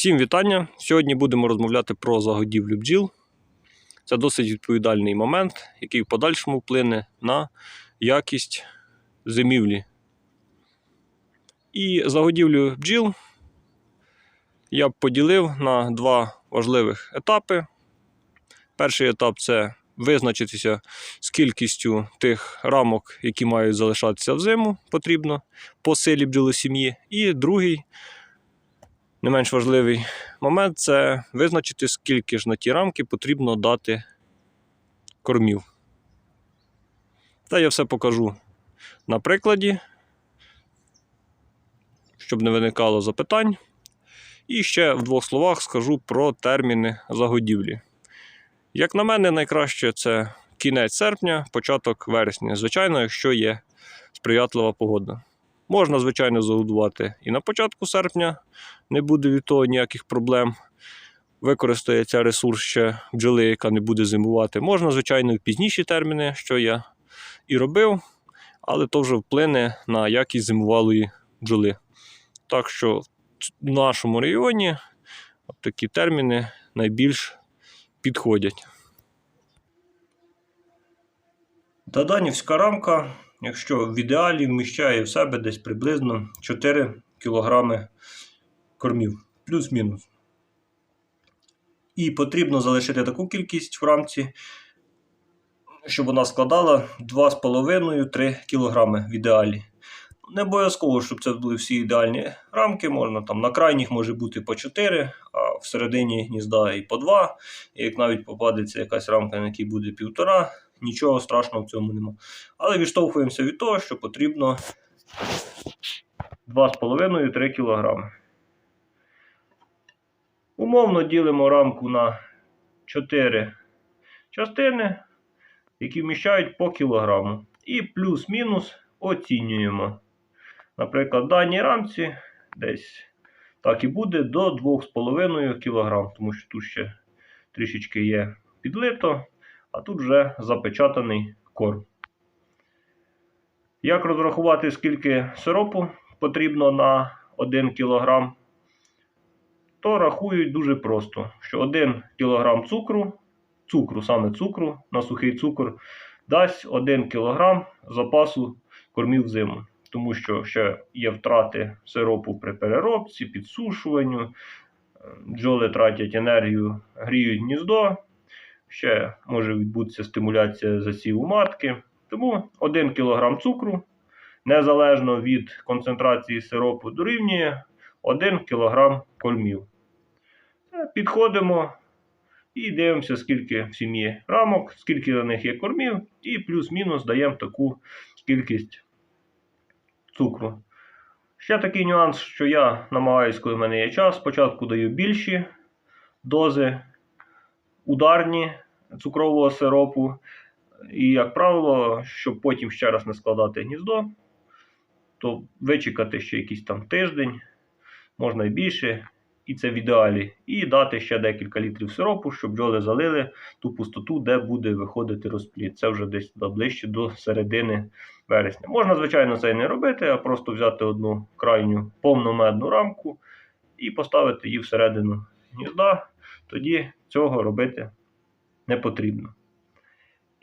Всім вітання! Сьогодні будемо розмовляти про загодівлю бджіл. Це досить відповідальний момент, який в подальшому вплине на якість зимівлі. І загодівлю бджіл я б поділив на два важливих етапи. Перший етап це визначитися з кількістю тих рамок, які мають залишатися взиму, потрібно по силі бджолосім'ї. І другий не менш важливий момент це визначити, скільки ж на ті рамки потрібно дати кормів. Та я все покажу на прикладі, щоб не виникало запитань. І ще в двох словах скажу про терміни загодівлі. Як на мене, найкраще це кінець серпня, початок вересня. Звичайно, якщо є сприятлива погода. Можна, звичайно, загодувати і на початку серпня, не буде від того ніяких проблем. Використається ресурс ще бджоли, яка не буде зимувати. Можна, звичайно, в пізніші терміни, що я і робив, але то вже вплине на якість зимувалої бджоли. Так що в нашому районі такі терміни найбільш підходять. Даданівська рамка, якщо в ідеалі вміщає в себе десь приблизно 4 кг кормів, плюс-мінус. І потрібно залишити таку кількість в рамці, щоб вона складала 2,5-3 кг в ідеалі. Не обов'язково, щоб це були всі ідеальні рамки, можна там на крайніх може бути по 4, а в середині гнізда і по 2. І як навіть попадеться якась рамка, на якій буде 1,5, нічого страшного в цьому нема. Але відштовхуємося від того, що потрібно 2,5-3 кг. Умовно ділимо рамку на 4 частини, які вміщають по кілограму. І плюс-мінус оцінюємо. Наприклад, в даній рамці десь так і буде до 2,5 кг, тому що тут ще трішечки є підлито, а тут вже запечатаний корм. Як розрахувати, скільки сиропу потрібно на 1 кг, то рахують дуже просто, що 1 кг цукру, цукру, саме цукру на сухий цукор, дасть 1 кг запасу кормів зиму. Тому що ще є втрати сиропу при переробці, підсушуванню, бджоли тратять енергію, гріють гніздо, ще може відбутися стимуляція засіву матки. Тому 1 кг цукру, незалежно від концентрації сиропу, дорівнює 1 кг кормів. Підходимо і дивимося, скільки в сім'ї рамок, скільки на них є кормів, і плюс-мінус даємо таку кількість цукру. Ще такий нюанс, що я намагаюся, коли в мене є час, спочатку даю більші дози ударні цукрового сиропу. І, як правило, щоб потім ще раз не складати гніздо, то вичекати ще якийсь там тиждень, можна і більше, і це в ідеалі. І дати ще декілька літрів сиропу, щоб бджоли залили ту пустоту, де буде виходити розплід. Це вже десь ближче до середини вересня. Можна, звичайно, це і не робити, а просто взяти одну крайню повномедну рамку і поставити її всередину гнізда. Тоді цього робити не потрібно.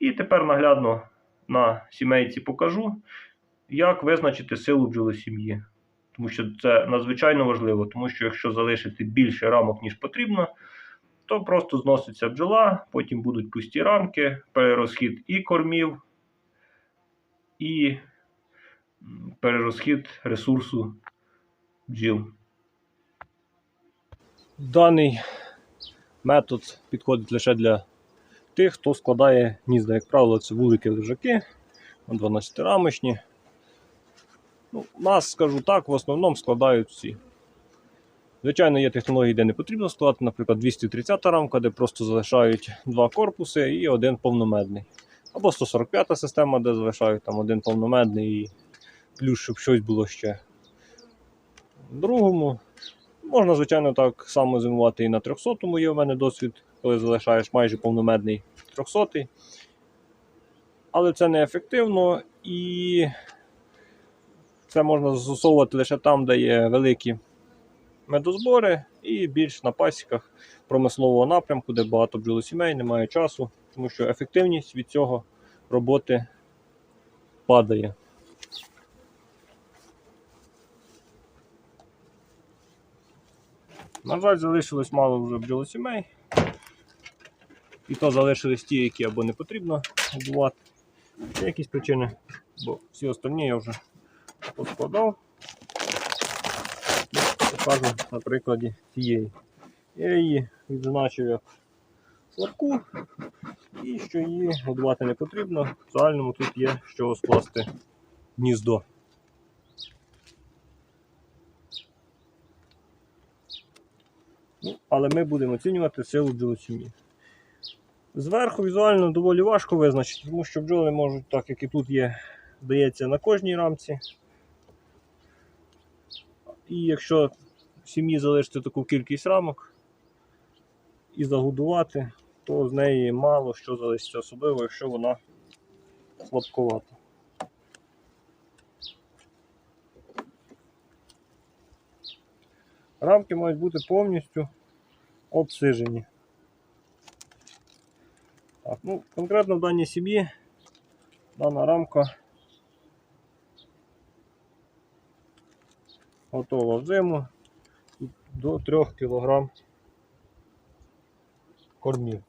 І тепер наглядно на сімейці покажу, як визначити силу бджолосім'ї. Тому що це надзвичайно важливо, тому що якщо залишити більше рамок, ніж потрібно, то просто зноситься бджола, потім будуть пусті рамки, перерозхід і кормів, і перерозхід ресурсу бджіл. Даний метод підходить лише для тих, хто складає гнізда. Як правило, це вулики лежаки 12-рамочні. Ну, Нас, скажу так, в основному складають всі. Звичайно, є технології, де не потрібно складати, наприклад, 230 рамка, де просто залишають два корпуси і один повномедний. Або 145 система, де залишають там один повномедний і плюс, щоб щось було ще. В другому можна, звичайно, так само зимувати і на 300-му є у мене досвід, коли залишаєш майже повномедний 300 Але це не ефективно і це можна застосовувати лише там, де є великі медозбори і більш на пасіках промислового напрямку, де багато бджолосімей, немає часу, тому що ефективність від цього роботи падає. На жаль, залишилось мало вже бджолосімей. І то залишились ті, які або не потрібно годувати. Є якісь причини, бо всі остальні я вже поскладав. Покажу на прикладі цієї. Я її відзначив як слабку, і що її годувати не потрібно. В загальному тут є чого скласти гніздо. Але ми будемо оцінювати силу бджолосім'ї. Зверху візуально доволі важко визначити, тому що бджоли можуть, так як і тут є, здається, на кожній рамці. І якщо в сім'ї залишити таку кількість рамок і загодувати, то з неї мало що залишиться, особливо, якщо вона слабковата. Рамки мають бути повністю обсижені. Так, ну, конкретно в даній сім'ї дана рамка готова в зиму до 3 кг кормів.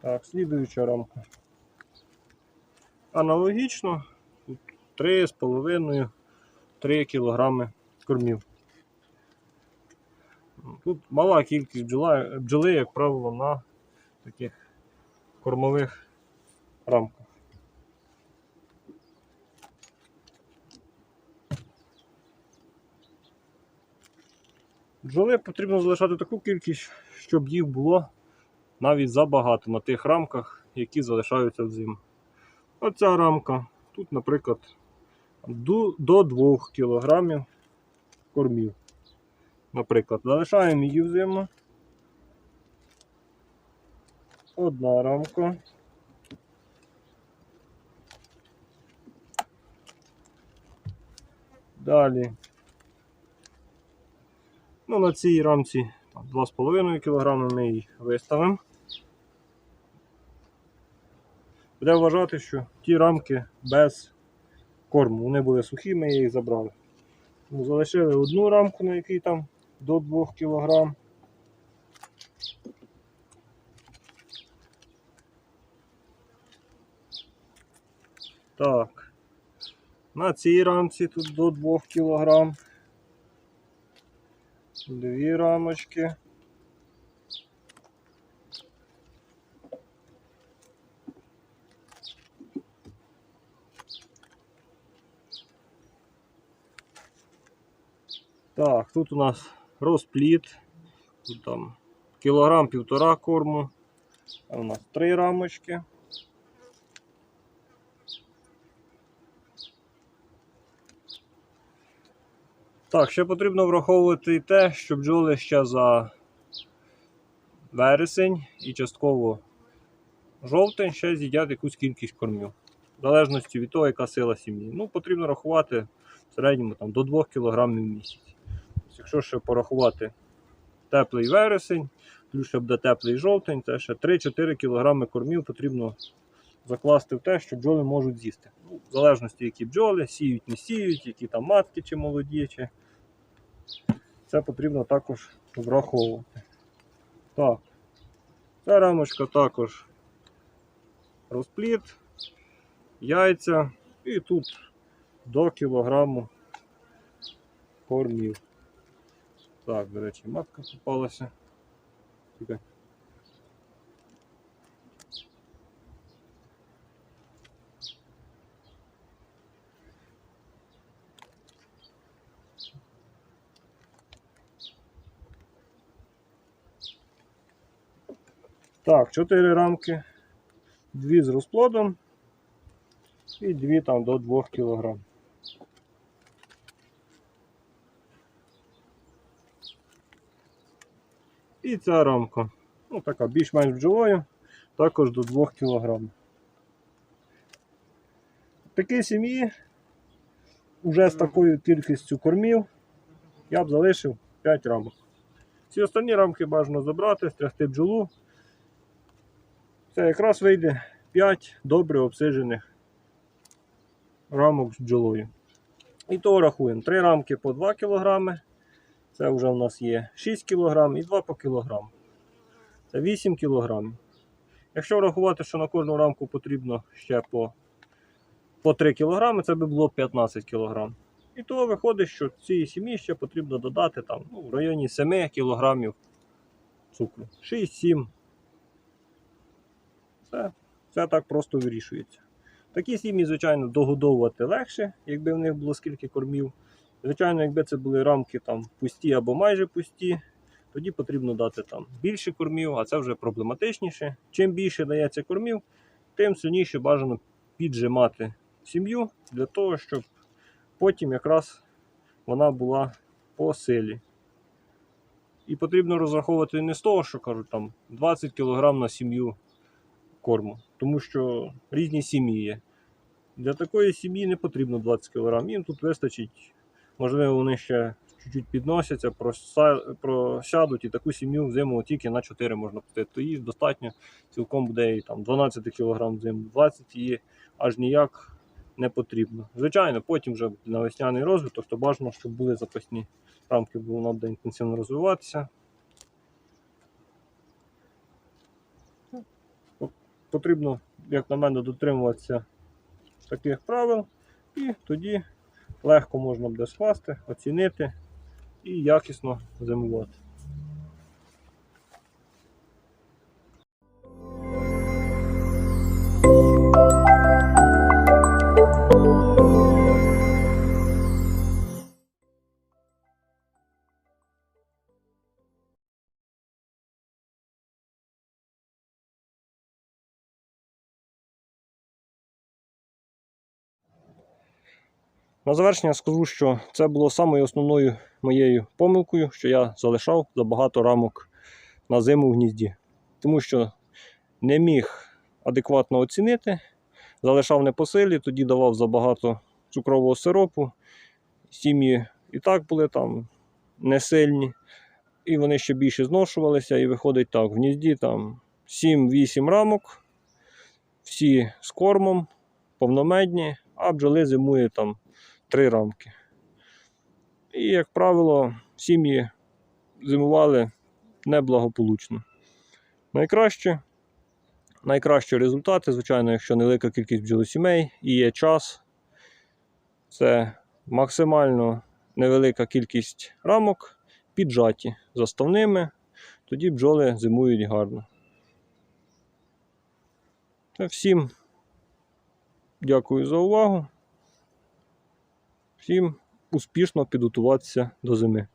Так, слідуюча рамка. Аналогічно, 3,5 3 кг кормів. Тут мала кількість бджола, бджоли, як правило, на таких кормових рамках. Бджоли потрібно залишати таку кількість, щоб їх було навіть забагато на тих рамках, які залишаються взиму. Оця рамка, тут, наприклад, до до 2 кг кормів. Наприклад, залишаємо її взиму. Одна рамка. Далі. Ну, на цій рамці 2,5 кг ми її виставимо. Буде вважати, що ті рамки без корму. Вони були сухі, ми їх забрали. Ну, Залишили одну рамку, на якій там до 2 кг. Так. На цій рамці тут до 2 кг. Дві рамочки. Так, тут у нас розпліт. Тут там кілограм півтора корму. А у нас три рамочки. Так, ще потрібно враховувати і те, що бджоли ще за вересень і частково жовтень ще з'їдять якусь кількість кормів. В залежності від того, яка сила сім'ї. Ну, потрібно рахувати в середньому там, до 2 кг в місяць. Тобто, Якщо ще порахувати теплий вересень, плюс ще буде теплий жовтень, це ще 3-4 кг кормів потрібно закласти в те, що бджоли можуть з'їсти. Ну, в залежності, які бджоли, сіють, не сіють, які там матки чи молоді. Чи... Це потрібно також враховувати. Так, ця рамочка також розпліт, яйця і тут до кілограму кормів. Так, до речі, матка попалася. Тільки Так, 4 рамки, дві з розплодом і дві там до 2 кг. І ця рамка. Ну, така більш-менш бджолою. також до 2 кг. Такі сім'ї вже з такою кількістю кормів я б залишив 5 рамок. Ці останні рамки бажано забрати, стряхти бджолу. Це якраз вийде 5 добре обсиджених рамок з бджолою. І того рахуємо. 3 рамки по 2 кг. Це вже в нас є 6 кг і 2 по кг. Це 8 кг. Якщо врахувати, що на кожну рамку потрібно ще по, по 3 кг, це би було 15 кг. І то виходить, що цій сім'ї ще потрібно додати там, ну, в районі 7 кг цукру. 6-7. Це, це так просто вирішується. Такі сім'ї, звичайно, догодовувати легше, якби в них було скільки кормів. Звичайно, якби це були рамки там пусті або майже пусті, тоді потрібно дати там більше кормів, а це вже проблематичніше. Чим більше дається кормів, тим сильніше бажано піджимати сім'ю для того, щоб потім якраз вона була по силі. І потрібно розраховувати не з того, що кажуть, там 20 кг на сім'ю корму, тому що різні сім'ї є. Для такої сім'ї не потрібно 20 кг, їм тут вистачить, можливо, вони ще чуть-чуть підносяться, просядуть і таку сім'ю взиму тільки на 4 можна пустити. То їй достатньо цілком буде і там 12 кг взиму, 20 її аж ніяк не потрібно. Звичайно, потім вже на весняний розвиток, то бажано, щоб були запасні рамки, бо вона буде інтенсивно розвиватися. Потрібно, як на мене, дотримуватися таких правил, і тоді легко можна буде скласти, оцінити і якісно зимувати. На завершення скажу, що це було самою основною моєю помилкою, що я залишав забагато рамок на зиму в гнізді. Тому що не міг адекватно оцінити, залишав не по тоді давав забагато цукрового сиропу. Сім'ї і так були там не сильні, і вони ще більше зношувалися. І виходить так: в гнізді там 7-8 рамок, всі з кормом, повномедні, а бджоли зимує там три рамки. І, як правило, сім'ї зимували неблагополучно. Найкраще, найкращі результати, звичайно, якщо невелика кількість бджолосімей і є час, це максимально невелика кількість рамок, піджаті заставними, тоді бджоли зимують гарно. Та Всім дякую за увагу всім успішно підготуватися до зими.